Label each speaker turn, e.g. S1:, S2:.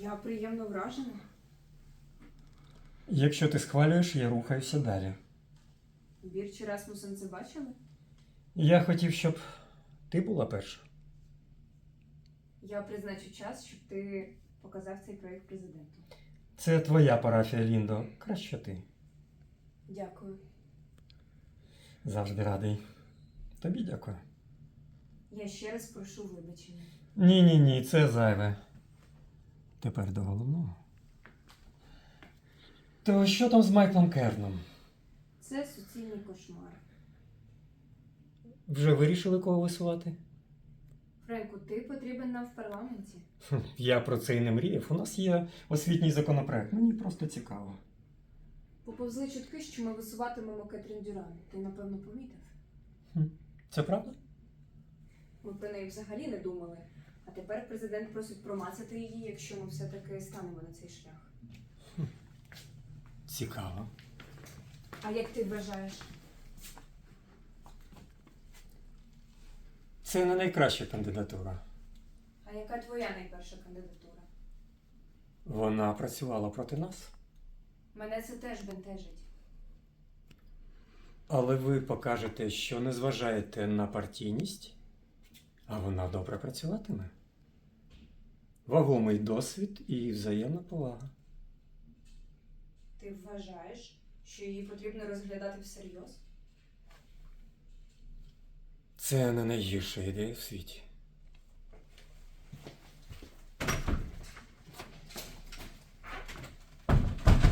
S1: Я приємно вражена.
S2: Якщо ти схвалюєш, я рухаюся далі.
S1: Бір чи Расмусен це бачили?
S2: Я хотів, щоб ти була перша.
S1: Я призначу час, щоб ти показав цей проєкт президенту.
S2: Це твоя парафія, Ліндо. Краще ти.
S1: Дякую.
S2: Завжди радий. Тобі дякую.
S1: Я ще раз прошу вибачення.
S2: Ні, ні, ні, це зайве. Тепер до головного. То що там з Майклом Керном?
S1: Це суцільний кошмар.
S2: Вже вирішили кого висувати?
S1: Френку, ти потрібен нам в парламенті.
S2: Я про це і не мріяв. У нас є освітній законопроект. Мені просто цікаво.
S1: Поповзли чутки, що ми висуватимемо Кетрін Дюран. Ти, напевно, помітив.
S2: Це правда?
S1: Ми про неї взагалі не думали. А тепер президент просить промацати її, якщо ми все-таки станемо на цей шлях.
S2: Цікаво.
S1: А як ти вважаєш?
S2: Це не найкраща кандидатура.
S1: А яка твоя найперша кандидатура?
S2: Вона працювала проти нас.
S1: Мене це теж бентежить.
S2: Але ви покажете, що не зважаєте на партійність, а вона добре працюватиме. Вагомий досвід і взаємна повага.
S1: Ти вважаєш, що її потрібно розглядати всерйоз?
S2: Це не найгірша ідея в світі.